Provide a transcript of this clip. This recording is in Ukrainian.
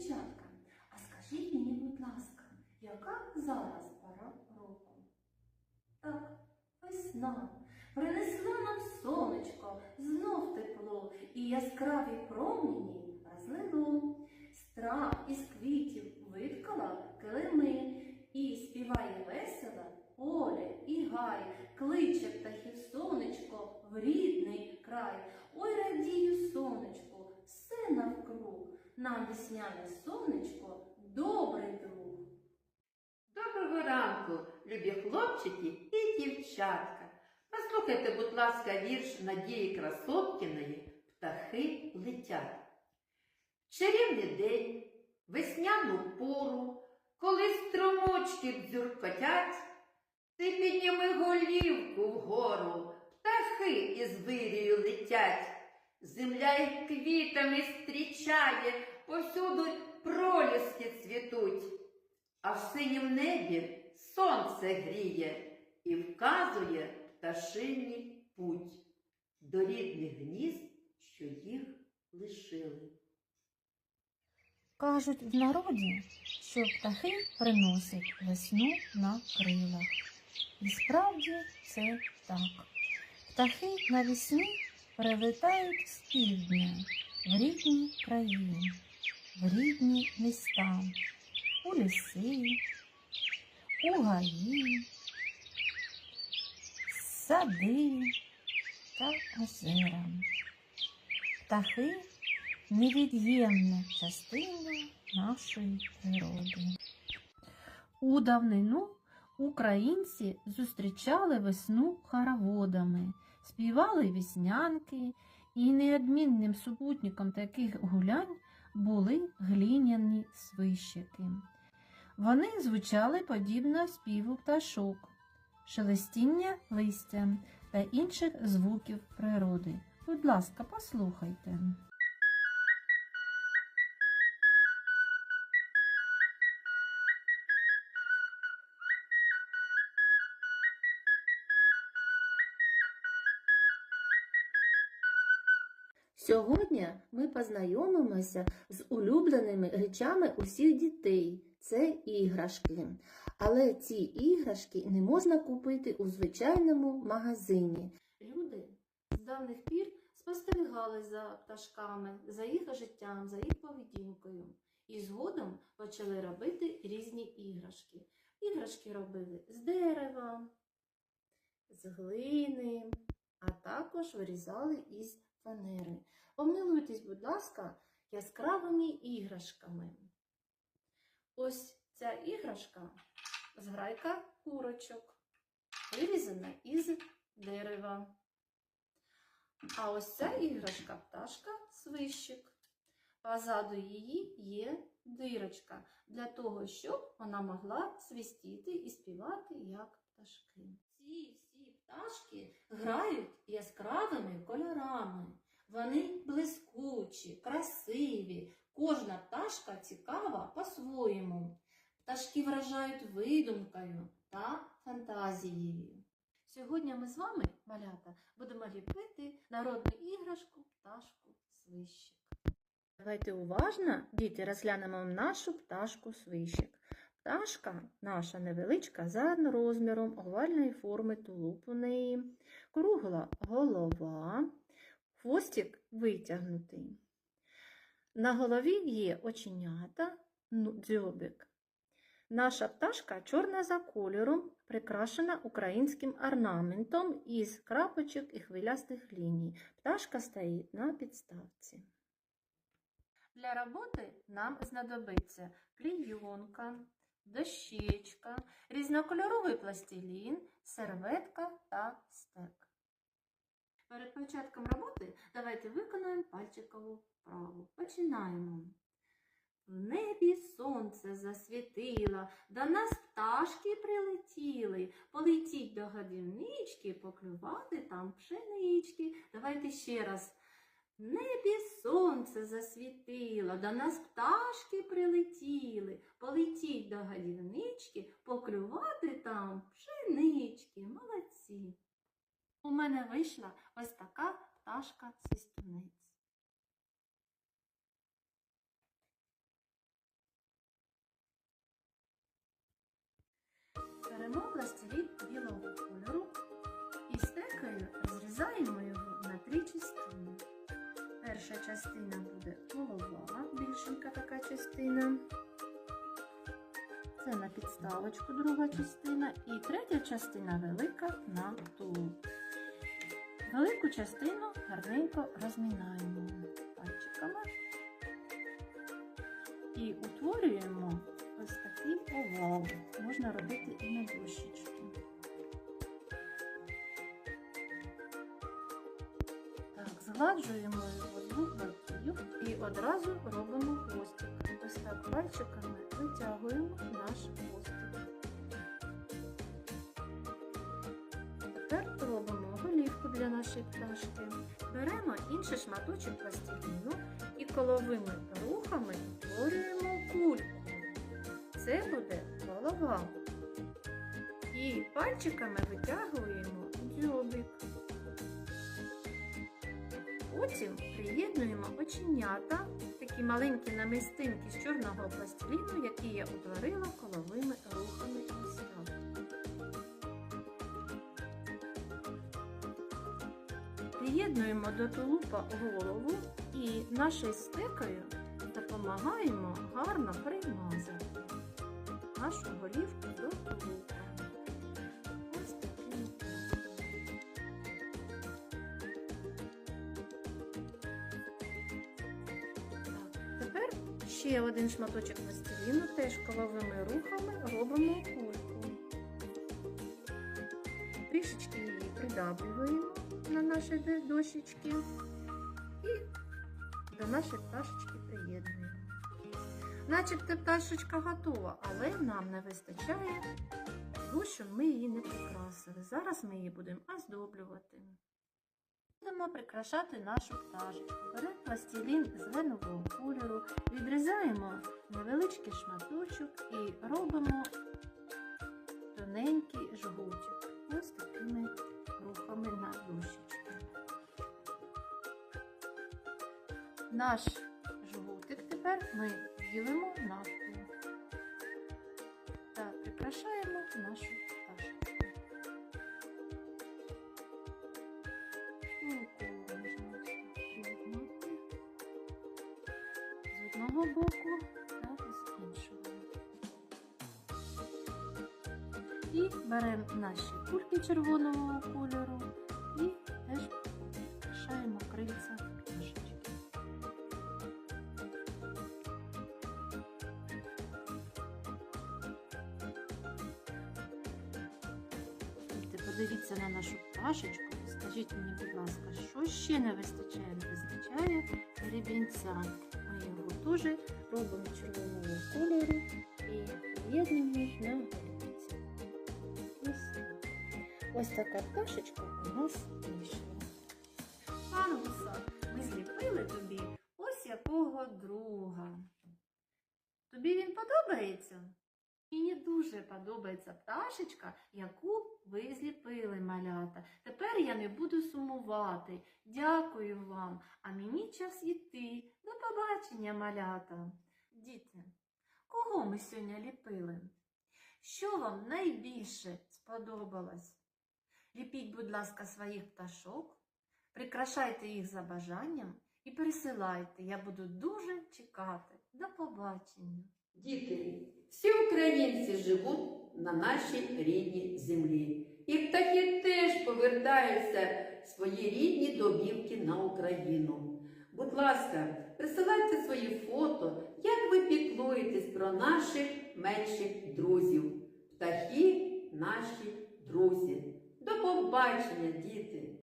Дівчатка, а скажіть мені, будь ласка, яка зараз пора року? Так, весна. Принесла нам сонечко, знов тепло і яскраві промені розлило. Страх із квітів виткала килими і співає весело поле і гай, кличе птахів сонечко в рідний край. Ой, радію, сонечко, все навкруг, нам весняне сонечко, добрий друг. Доброго ранку, любі хлопчики і дівчатка. Послухайте, будь ласка, вірш Надії Красоткіної Птахи летять. Чарівний день, весняну пору, коли струмочки бдзюркотять, ти підніми голівку вгору, птахи із вирію летять. Земля їх квітами стрічає, повсюду проліски цвітуть. А в синім небі сонце гріє і вказує пташині путь до рідних гнізд, що їх лишили. Кажуть в народі, що птахи приносять весну на крилах. І справді це так. Птахи навесні прилетають з півдня в рідні країни, в рідні міста, у ліси, у гаї, сади та озера. Птахи невід'ємна частина нашої природи. У давнину українці зустрічали весну хороводами, співали віснянки, і неодмінним супутником таких гулянь були глиняні свищики. Вони звучали подібно співу пташок, шелестіння листя та інших звуків природи. Будь ласка, послухайте. Сьогодні ми познайомимося з улюбленими речами усіх дітей. Це іграшки. Але ці іграшки не можна купити у звичайному магазині. Люди з давних пір спостерігали за пташками, за їх життям, за їх поведінкою. І згодом почали робити різні іграшки. Іграшки робили з дерева, з глини, а також вирізали із фанери. Помилуйтесь, будь ласка, яскравими іграшками. Ось ця іграшка зграйка курочок, вирізана із дерева. А ось ця іграшка пташка свищик. Позаду її є дирочка для того, щоб вона могла свистіти і співати як пташки. Пташки грають яскравими кольорами. Вони блискучі, красиві. Кожна пташка цікава по-своєму. Пташки вражають видумкою та фантазією. Сьогодні ми з вами, малята, будемо ліпити народну іграшку пташку свищик. Давайте уважно, діти, розглянемо нашу пташку свищик. Пташка наша невеличка за розміром овальної форми тулуб у неї, кругла голова, хвостик витягнутий. На голові є оченята, ну, дзьобик. Наша пташка чорна за кольором, прикрашена українським орнаментом із крапочок і хвилястих ліній. Пташка стоїть на підставці. Для роботи нам знадобиться клійонка, дощечка, різнокольоровий пластилін, серветка та стек. Перед початком роботи давайте виконаємо пальчикову вправу. Починаємо. В небі сонце засвітило, до нас пташки прилетіли. Полетіть до годівнички, поклювати там пшенички. Давайте ще раз. Небі сонце засвітило, до нас пташки прилетіли, полетіть до гадівнички, покривати там пшенички, молодці. У мене вийшла ось така пташка свістуниць. Беремо пластирі білого кольору і стекою розрізаємо його на три частини. Перша частина буде голова, більшенька така частина. Це на підставочку друга частина. І третя частина велика на тулуб. Велику частину гарненько розмінаємо пальчиками і утворюємо ось такий овал. Можна робити і на дощечки. Так, згладжуємо його з двох і одразу робимо хвостик. Ось так пальчиками витягуємо наш хвостик. Тепер робимо голівку для нашої пташки. Беремо інший шматочок пластиліну і коловими рухами утворюємо кульку. Це буде голова. І пальчиками витягуємо дзьобик. Потім приєднуємо оченята, такі маленькі намистинки з чорного пластиліну, які я утворила коловими рухами ось так. Приєднуємо до тулупа голову і нашою стекою допомагаємо гарно примазати нашу голівку до тулупа. Ще один шматочок пластиліну, теж коловими рухами робимо кульку. Трішечки її придавлюємо на наші дощечки і до нашої пташечки приєднуємо. Начебто пташечка готова, але нам не вистачає того, що ми її не прикрасили. Зараз ми її будемо оздоблювати. Будемо прикрашати нашу пташечку. Беремо пластилін зеленого кольору, відрізаємо невеличкий шматочок і робимо тоненький жгутик. Ось такими рухами на дощечку. Наш жгутик тепер ми ділимо навпіл та прикрашаємо нашу І беремо наші кульки червоного кольору і теж прикрашаємо крильця пташечки. Подивіться на нашу пташечку. Скажіть мені, будь ласка, що ще не вистачає? Не вистачає гребінця. Ми його теж робимо червоного кольору і приєднуємо на. Ось така пташечка у нас вийшла. Ануса, ми зліпили тобі ось якого друга. Тобі він подобається? Мені дуже подобається пташечка, яку ви зліпили, малята. Тепер я не буду сумувати. Дякую вам. А мені час іти. До побачення, малята. Діти, кого ми сьогодні ліпили? Що вам найбільше сподобалось? Ліпіть, будь ласка, своїх пташок, прикрашайте їх за бажанням і присилайте. Я буду дуже чекати. До побачення. Діти, всі українці живуть на нашій рідній землі. І птахи теж повертаються в свої рідні домівки на Україну. Будь ласка, присилайте свої фото, як ви піклуєтесь про наших менших друзів. Птахи наші друзі. До побачення, діти!